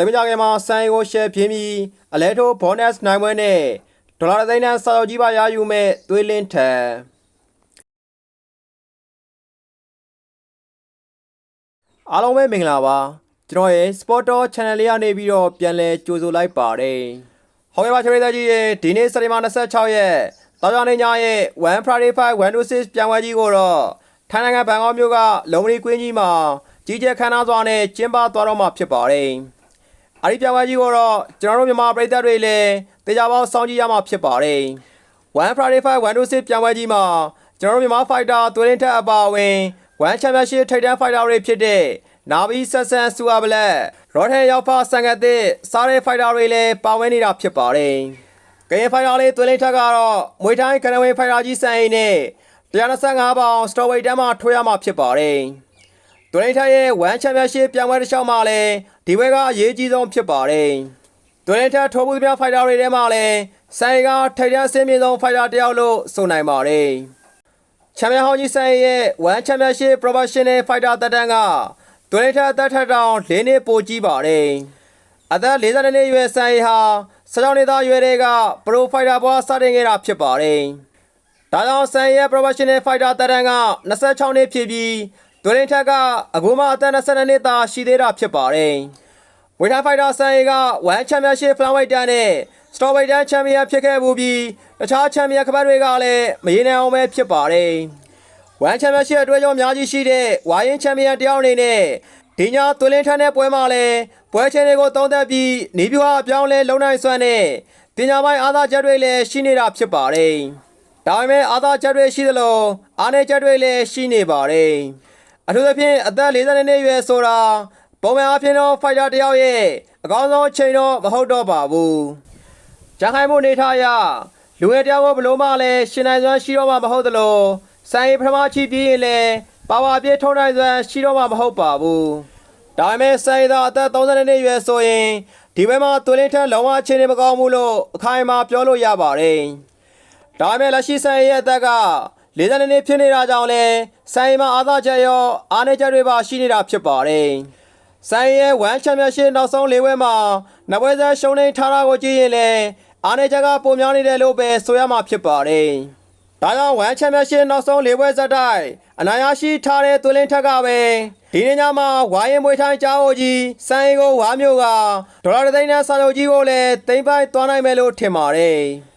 တမကြခင်မှာစံကိုရှယ်ပြင်းပြီးအလဲထိုးဘောနက်နိုင်ပွဲနဲ့ဒေါ်လာတစ်သိန်းနဲ့စာချုပ်ကြီးပါရယူမဲ့သွေးလင်းထန်အားလုံးပဲမင်္ဂလာပါကျွန်တော်ရဲ့ Sport Talk Channel လေးကနေပြီးတော့ပြန်လည်ကြိုဆိုလိုက်ပါတယ်ဟုတ်ကဲ့ပါချရိသက်ကြီးရဲ့ဒီနေ့စက်တင်ဘာ26ရက်တောက်ကြနေညရဲ့1 Friday 5 126ပြန်ပွဲကြီးကိုတော့ထိုင်းနိုင်ငံဘန်ကောက်မြို့ကလုံမရီကွင်းကြီးမှာကြီးကျယ်ခမ်းနားစွာနဲ့ကျင်းပသွားတော့မှာဖြစ်ပါတယ်။ အဲဒီပြန်ပွဲကြီးကိုတော့ကျွန်တော်တို့မြန်မာပြည်သက်တွေလည်းတေချာပေါင်းစောင့်ကြည့်ရမှာဖြစ်ပါတယ်။1 Friday 5 126ပြန်ပွဲကြီးမှာကျွန်တော်တို့မြန်မာဖိုက်တာသွေးရင်းထက်အပါအဝင်1 Championship ထိပ်တန်းဖိုက်တာတွေဖြစ်တဲ့နာဗီဆက်ဆန်စူအဘလက်ရော့ထန်ရောက်ဖာဆန်ကတ်တစ်စားတဲ့ဖိုက်တာတွေလည်းပါဝင်နေတာဖြစ်ပါတယ်။ကရင်ဖိုက်တာလေးသွေးရင်းထက်ကတော့မွေတိုင်းကနဝင်းဖိုက်တာကြီးစံအိမ်နဲ့125ပေါင်စတော်ဝိတ်တန်းမှာထွေးရမှာဖြစ်ပါတယ်။ဒိုရိန်ထရဲ့ဝမ်ချန်ပီယံရှစ်ပြိုင်ပွဲတစ်လျှောက်မှာလည်း ဒီဘက်ကအရေးကြီးဆုံးဖြစ်ပါတယ်။ဒိုရိန်ထထိုးမှုသမျှဖိုက်တာတွေထဲမှာလည်းဆိုင်ကထိပ်တန်းအဆင့်မြင့်ဆုံးဖိုက်တာတစ်ယောက်လို့ဆိုနိုင်ပါတယ်။ချန်ပီယံဟောင်းကြီးဆိုင်ရဲ့ဝမ်ချန်ပီယံရှစ် Professional Fighter တက်တန်းကဒိုရိန်ထအသက်ထက်တောင်၄နှစ်ပိုကြီးပါတယ်။အသက်42နှစ်အရွယ်ဆိုင်ဟာစကြောင်းနေသားရွယ်တွေကပရိုဖိုက်တာဘွားစတင်ခဲ့တာဖြစ်ပါတယ်။ဒါကြောင့်ဆန်ရဲ့ professional fighter တရန်က26နှစ်ဖြစ်ပြီး ဒိုရင်ထက်ကအခုမှအသက်22နှစ်သာရှိသေးတာဖြစ်ပါတယ်။ဝေထားဖိုက်တာဆန်ရဲ့က1ချန်ပီယံရှစ်ဖလန်ဝိုက်တန်နဲ့စတော်ဝိုက်တန်ချန်ပီယံဖြစ်ခဲ့မှုပြီးတခြားချန်ပီယံကပတ်တွေကလည်းမရေနိုင်အောင်ပဲဖြစ်ပါတယ်။1ချန်ပီယံရှစ်အတွဲကြောင့်အများကြီးရှိတဲ့ဝါရင်ချန်ပီယံတယောက်အနေနဲ့ဒီညသွေးလင်းထမ်းတဲ့ပွဲမှာလည်းပွဲချင်းတွေကိုသုံးသပ်ပြီးနေပြွားအပြောင်းလဲလုံနိုင်စွမ်းနဲ့ပညာပိုင်းအားသာချက်တွေလည်းရှိနေတာဖြစ်ပါတယ်။ဒါပေမဲ့အာသာချက်တွေရှိသလိုအားနေချက်တွေလည်းရှိနေပါတယ်။ အထူးသဖြင့်အသက်40နှစ်အရွယ်ဆိုတာပုံမှန်အားဖြင့်တော့ဖိုက်တာတစ်ယောက်ရဲ့အကောင်းဆုံးအချိန်တော့မဟုတ်တော့ပါဘူး။ဂျန်ခိုင်မှုနေထားရလူငယ်တယောက်ကိုဘလို့မှလည်းရှင်နိုင်စွမ်းရှိတော့မှမဟုတ်သလိုစိုင်းပထမချီပြီးရင်လည်းပါဝါပြေထုံနိုင်စွမ်းရှိတော့မှမဟုတ်ပါဘူး။ဒါပေမဲ့စိုင်းသာအသက်30နှစ်အရွယ်ဆိုရင်ဒီဘက်မှာသွေးလင်းထက်လုံးဝအခြေအနေမကောင်းဘူးလို့အခိုင်အမာပြောလို့ရပါတယ်။ဒါပေမဲ့လက်ရှိဆိုင်ရဲ့အသက်က 40နှစ်ဖြစ်နေတာကြောင့်လဲဆိုင်မှာအာသာချက်ရောအားနေချက်တွေပါရှိနေတာဖြစ်ပါတယ်။ဆိုင်ရဲ့ဝမ်ချန်ပီယံရှစ်နောက်ဆုံး၄ဝဲမှာနပွဲစားရှုံးနေထားတာကိုကြည့်ရင်လဲအားနေချက်ကပုံများနေတယ်လို့ပဲဆိုရမှာဖြစ်ပါတယ်။ဒါကြောင့်ဝမ်ချန်ပီယံရှစ်နောက်ဆုံး၄ဝဲဇက်တိုက်အနိုင်ရရှိထားတဲ့သွေးလင်းထက်ကပဲဒီနေ့ညမှာဝိုင်းရင်မွေထိုင်းကြားဟိုကြီးဆိုင်ကိုဝါမျိုးကဒေါ်လာတစ်သိန်းနဲ့စာချုပ်ကြီးကိုလည်းတိမ့်ပိုက်သွားနိုင်မယ်လို့ထင်ပါတယ်။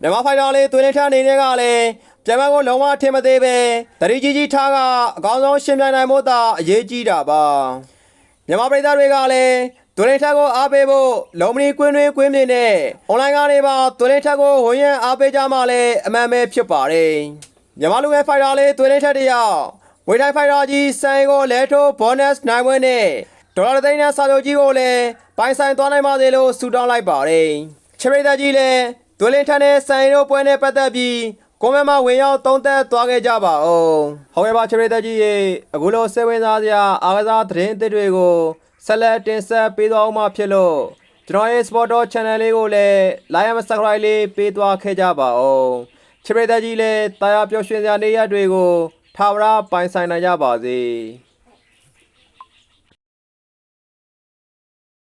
မြန်မာဖိုင်တာလေးသွေးလင်းထအနေနဲ့ကလည်း ပြန်မကိုလုံးဝထင်မသေးပဲတတိကြီးကြီးထားကအကောင်းဆုံးရှင်ပြိုင်နိုင်ဖို့သာအရေးကြီးတာပါမြန်မာပြည်သားတွေကလည်းသွေးလင်းထကိုအားပေးဖို့လုံမနီကွင်းတွင်ကွင်းမြင်နဲ့အွန်လိုင်းကနေပါသွေးလင်းထကိုဝင်ရန်အားပေးကြမှလည်းအမှန်ပဲဖြစ်ပါတယ်မြန်မာလူငယ်ဖိုင်တာလေးသွေးလင်းထတယောက်ဝေထိုင်ဖိုင်တာကြီးဆိုင်ကိုလဲထိုးဘောနက်နိုင်ပွဲနဲ့ဒေါ်လာတစ်သိန်းနဲ့စာချုပ်ကြီးကိုလည်းပိုင်ဆိုင်သွားနိုင်ပါစေလို့ဆုတောင်းလိုက်ပါတယ်ချရိတ်ကြီးလည်းဒွေလင်းထန်နဲ့ဆိုင်တို့ပွဲနဲ့ပတ်သက်ပြီး ကွန်မန့်မှာဝင်ရောက်သုံးသက်သွားခဲ့ကြပါဦးဟုတ်ကဲ့ပါချရိတ်ကြီးရေအခုလိုစိတ်ဝင်စားစရာအားကစားသတင်းအသစ်တွေကိုဆက်လက်တင်ဆက်ပေးသွားအောင်မှာဖြစ်လို့ကျွန်တော်ရဲ့ Sport Talk Channel လေးကိုလည်း Like and Subscribe လေးပေးသွားခဲ့ကြပါဦးချရိတ်ကြီးလည်းတာယာပျော်ရွှင်စရာနေ့ရက်တွေကိုထာဝရပိုင်ဆိုင်နိုင်ကြပါစေ